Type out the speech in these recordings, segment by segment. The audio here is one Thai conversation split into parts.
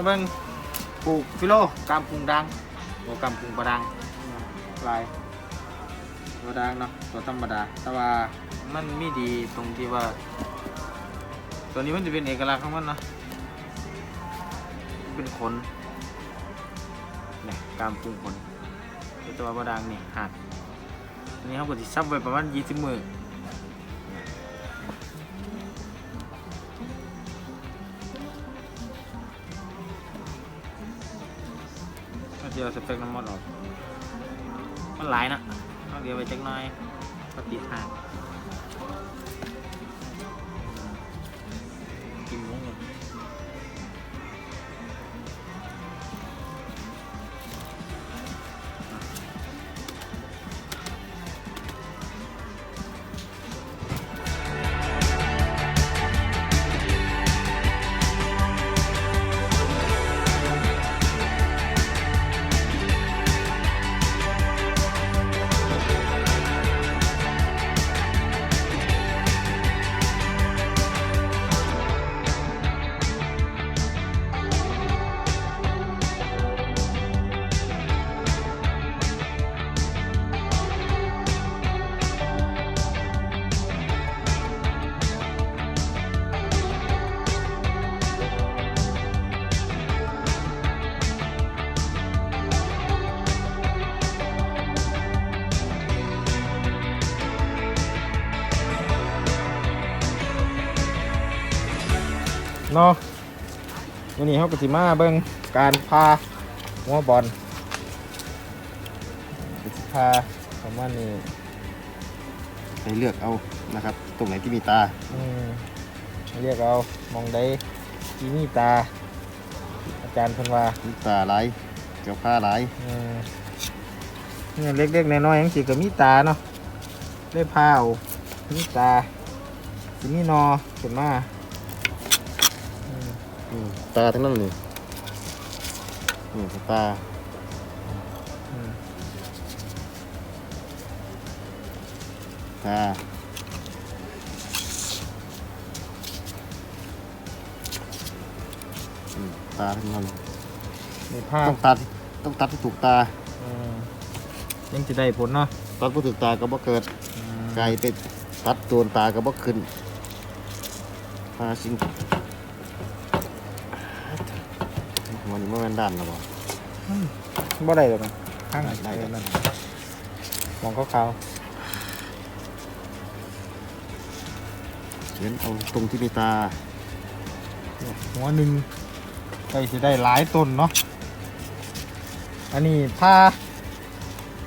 มาเบิ่งปลูกฟิโลกามปรุงดังโอกามปรุงประดังลายประดังเนาะตัวธรรมดา แต่ว่ามันมีดีตรงที่ว่า ตัวนี้มันจะเป็นเอกลักษณ์ของมันนะมันเป็นขนเนี่ยกามปรุงขนต่ตัวประดังนี่หักอันนี้เขาก็จะซับไว้ประมาณยี่สิบมือ เดียวสเปคน้ำมันออก มันหลายนะเดียวไปจักหน่อยก็ติดหาง เนาะวันนี้เขาก็สิมาเบิ่งการพาหัวบอลก็สิพาประมาณนี้ไปเลือกเอานะครับ ตรงไหนที่มีตาอืมเรียกเอามองได้ที่นี่ตา อาจารย์เพิ่นว่ามีตาหลายเกี่ยวผ้าหลายอืมเนี่ยเล็กๆน้อยๆยังสิก็มีตาเนาะได้พาวมีตาสิมีนอขึ้นมาอื มอืมตาทั้งนั้นเลยนี่ตาอืมตาอืมตาทั้งนั้นมีภาพต้องตัดต้องตัดให้ถูกตาอืมยังจะได้ผลเนาะตัดบ่ถูกตาก็บ่เกิดอืมไกลไปตัดโดนตาก็บ่ขึ้นพาสิ่งหั วนี่มันแม่นด้านแล้วบ่บ่ได้หรอกนะข้างได้ได้นั่นมองขาวเขียนเอาตรงที่มีตาๆหัวหนึ่งใกล้จะได้หลายต้นเนาะ อันนี้ผ้า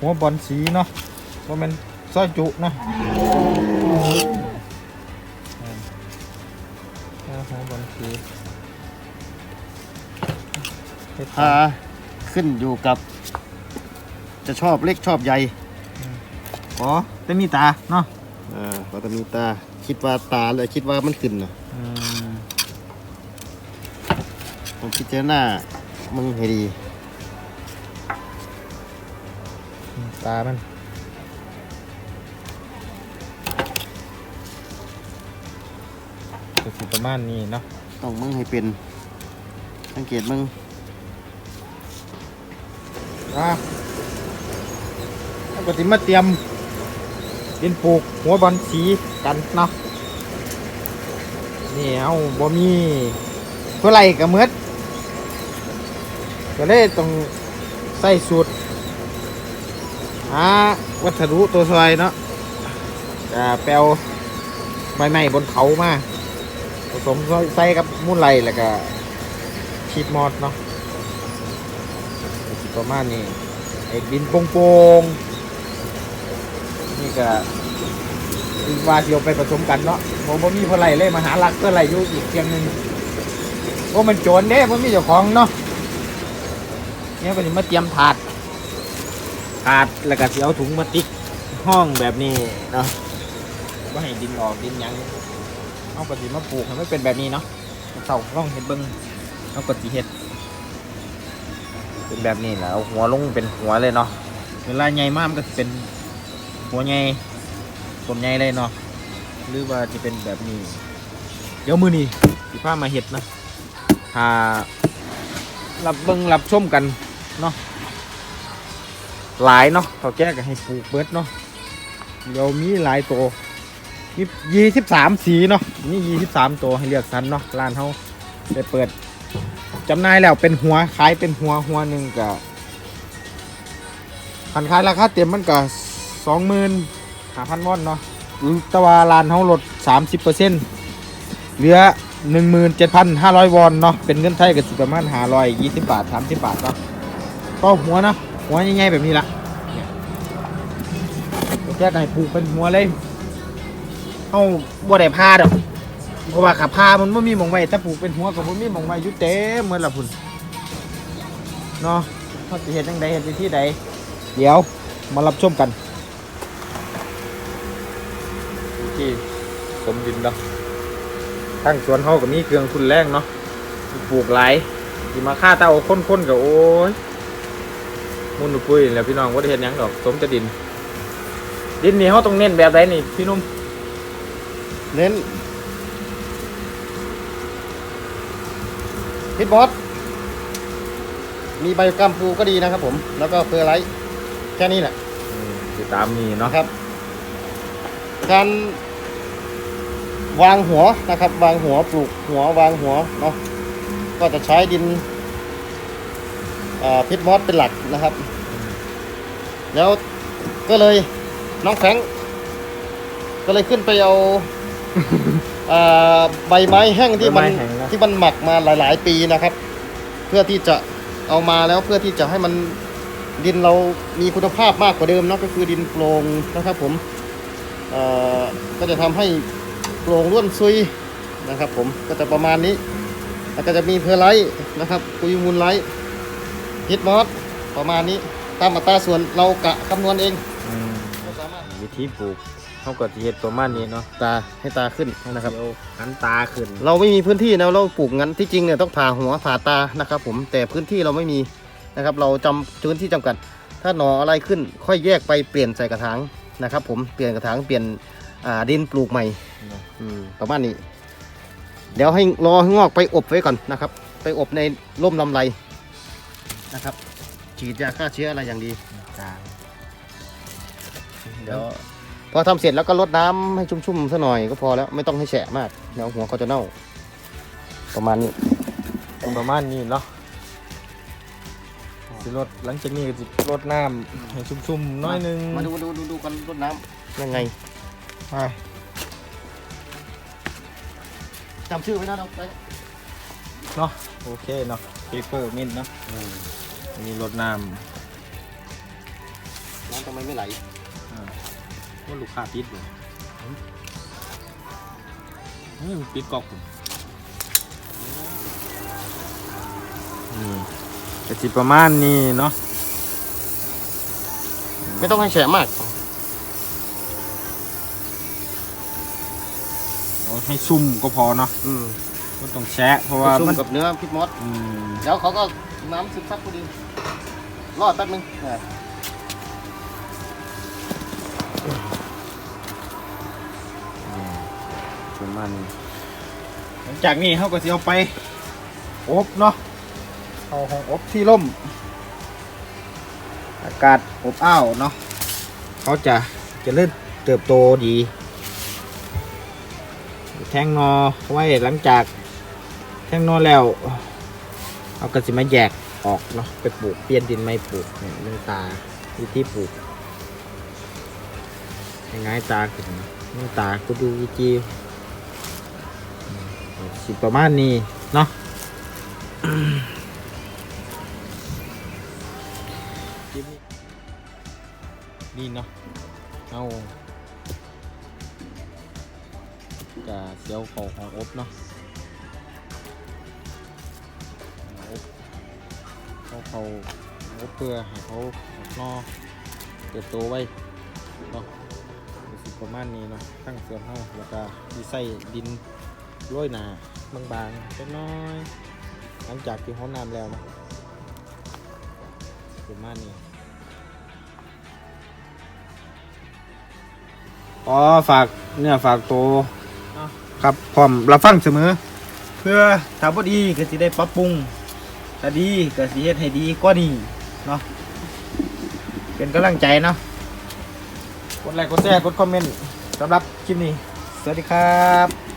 หัวบอลสีเนาะว่ามันซอยจุเนาะอืมผ้าหัวบอลสีเฮ็ด พาขึ้นอยู่กับ จะชอบเล็กชอบใหญ่อ๋อแต่มีตาเนาะอ่าเราจะมีตา คิดว่าตาเลยคิดว่ามันขึ้นนะอืมต้องคิดเจ้าหน้ามึงให้ดี ตา มันก็สิประมาณนี้เนาะต้องมึงให้เป็น สังเกตมึง อะแล้วก็สิมาเตรียมเป็นปลูกหัวบอลสีกันเนาะนี่เอาบ่มีเพื่อไรกับมืดก็เลยต้องใส่สูตรหาวัสดุตัวซอยเนาะจะแปลวใบไม้บนเขามาผสมใส่กับมูลไหลแล้วก็ชีดมอดเนาะ ประมาณนี้ไอ้ดินโป่งๆนี่ก็คือว่าเดียวไปผสมกันเนาะผมบ่มีเท่าไรเลยมาหาลักเท่าไรอยู่อีกเพียงหนึ่งว่ามันโจรเด้ผมมีเจ้าของเนาะเนี่ยก็จะมาเตรียมถาดถาดแล้วก็สิเอาถุงมาติ๊กห้องแบบนี้เนาะว่าให้ดินออกดินยังเอากระสิมาปลูกให้มันเป็นแบบนี้เนาะเต่าร่องเห็ดเบิ้งเอากระสิเห็ด เป็นแบบนี้และเอาหัวลงเป็นหัวเลยเนาะเวลาใหญ่มากมันก็เป็นหัวใหญ่ต้นใหญ่เลยเนาะหรือว่าจะเป็นแบบนี้ เดี๋ยวมือนี่สิพามาเห็ดนะถ้ารับเบิงรับชมกันเนาะหลายเนาะเขาแก้กันให้ปลูกเบิดเนาะเดี๋ยวมีหลายตัวยี่สิบสามสีเนาะนี่ยี่สิบสามตัวให้เลือกสรรเนาะร้านเขาได้เปิด จำหน่ายแล้วเป็นหัวขายเป็นหัวหัวหนึ่งก็พันขายราคาเต็มมันก็สองหมื่นห้าพันวอนเนาะแต่ว่าร้านเขาลดสามสิบเปอร์เซ็นต์เหลือหนึ่งหมื่นเจ็ดพันห้าร้อยวอนเนาะเป็นเงินไทยก็สิประมาณห้าร้อยยี่สิบบาทสามสิบบาทเนาะก็หัวเนาะหัวใหญ่ๆแบบนี้ละเนี่ยแค่ไหนปลูกเป็นหัวเลยเอาบ่ได้พาดอก เพราะว่าขับพามันไม่มีหมองไว้ถ้าปลูกเป็นหัวกับมันมีหมองไว้อยุเต็มเหมือนละพุ่นเนาะเขาจะเห็นยังไงเห็นไปที่ใดเดี๋ยวมารับชมกันที่สมดินเนาะทั้งสวนเฮาก็มีเครื่องทุนแรงเนาะปลูกหลายสิมาฆ่าเต้าค้นๆกับโอ้ยมุนอุปุยแล้วพี่น้องว่าได้เห็นหยังดอกสมจะดิน ดินนี่เฮาต้องเน้นแบบใดนี่พี่หนุ่มเน้น พิทบอสมีใบกัมปูก็ดีนะครับผม แล้วก็เพอร์ไลท์แค่นี้แหละติดตามนี่เนาะนะครับ การวางหัวนะครับ วางหัวปลูกหัววางหัวเนาะก็จะใช้ดินพิทมอสเป็นหลักนะครับ แล้วก็เลยน้องแฟรงค์ก็เลยขึ้นไปเอา อ่าใบไม้แห้งที่มันใบไม้แห้งนะ ที่มันหมักมาหลาย ๆ ปีนะครับ เพื่อที่จะเอามาแล้วเพื่อที่จะให้มันดินเรามีคุณภาพมากกว่าเดิมเนาะก็คือดินโปร่งนะครับผมเอ่อก็จะทำให้โปร่งร่วนซุยนะครับ ผมก็จะประมาณนี้ แล้วก็จะมีเพอร์ไลท์นะครับปุยมูลไลท์ฮิตมอสประมาณนี้ตามอัตราส่วนเรากะคำนวณเองอืมเราสามารถ วิธีปลูก เฮาก็สิเฮ็ดประมาณนี้เนาะตาให้ตาขึ้นนะครับเดี๋ยวหันตาขึ้น เราไม่มีพื้นที่นะเราปลูกงั้นที่จริงเนี่ยต้องผ่าหัวผ่าตานะครับ ผมแต่พื้นที่เราไม่มีนะครับ เราจำพื้นที่จำกัด ถ้าหนออะไรขึ้น ค่อยแยกไปเปลี่ยนใส่กระถางนะครับ ผมเปลี่ยนกระถางเปลี่ยนอ่าดินปลูกใหม่อืมประมาณนี้ เดี๋ยวให้รอให้งอกไปอบไว้ก่อนนะครับ ไปอบในร่มลำไรนะครับ ฉีดยาฆ่าเชื้ออะไรอย่างดีจ้าเดี๋ยว พอทำเสร็จแล้วก็ลดน้ำให้ชุ่มๆซะหน่อยก็พอแล้วไม่ต้องให้แฉะมากเดี๋ยวหัวเขาจะเน่า ประมาณนี้ประมาณนี้เนาะสิลดหลังจากนี้ก็สิลดน้ำให้ชุ่มๆหน้อยหนึงมาดูดูดูดูกันรดน้ำยังไงไปจำชื่อไว้นะเราไปเนาะโอเคเนาะเปเปอร์มินเนาะมีรดน้น้ำทำไมไม่ไหลำ ว่าลูกค้าปิดเลยอืมปิดกอกผมนี่กะสิประมาณนี้เนาะไม่ต้องให้แฉะมากเอาให้ซุ่มก็พอเนาะอืมไม่ต้องแชะเพราะว่าชุ่มมันกับเนื้อพริกมอสอืมเดี๋ยวเขาก็น้ำซึมซับพอดี รอดแป๊บนึง มาณนี้หลังจากนี้เขาก็จะเอาไป อบเนาะเอาห้องอบที่ร่ม อากาศอบอ้าวเนาะเขาจะจะเริ่มเติบโตดี แทงนอไว้หลังจากแทงนอแล้ว เอาก็จะมาแยกออกเนาะไปปลูกเปลี่ยนดินไม่ปลูกเนี่ยเรื่องตาวิธีปลูกยังไงตาขึ้นเรื่องตาก็ดูวิจี สิประมาณนี้ เนาะนี่เนาะเอาจะเสียวของของอบเนาะอบเขาเขาอบเพื่อให้เขานอเติบโตไว้เนาะสึกประมาณนี้เนาะตั้งเสือนเฮาแล้วก็ดีใส่ดิน โรยหนาบางๆเล็กน้อย หลังจากที่เขาน้ำแล้วเนาะประมาณนี้อ๋อฝากเนี่ยฝากตัวครับพร้อมรับฟังเสมอ เพื่อถ้าพอดีก็จะได้ปรับปรุงถ้าดีก็สิเฮ็ดให้ดีกว่านี้เนาะเป็นกำลังใจเนาะกดไลค์กดแชร์กดคอมเมนต์สำหรับคลิปนี้ สวัสดีครับ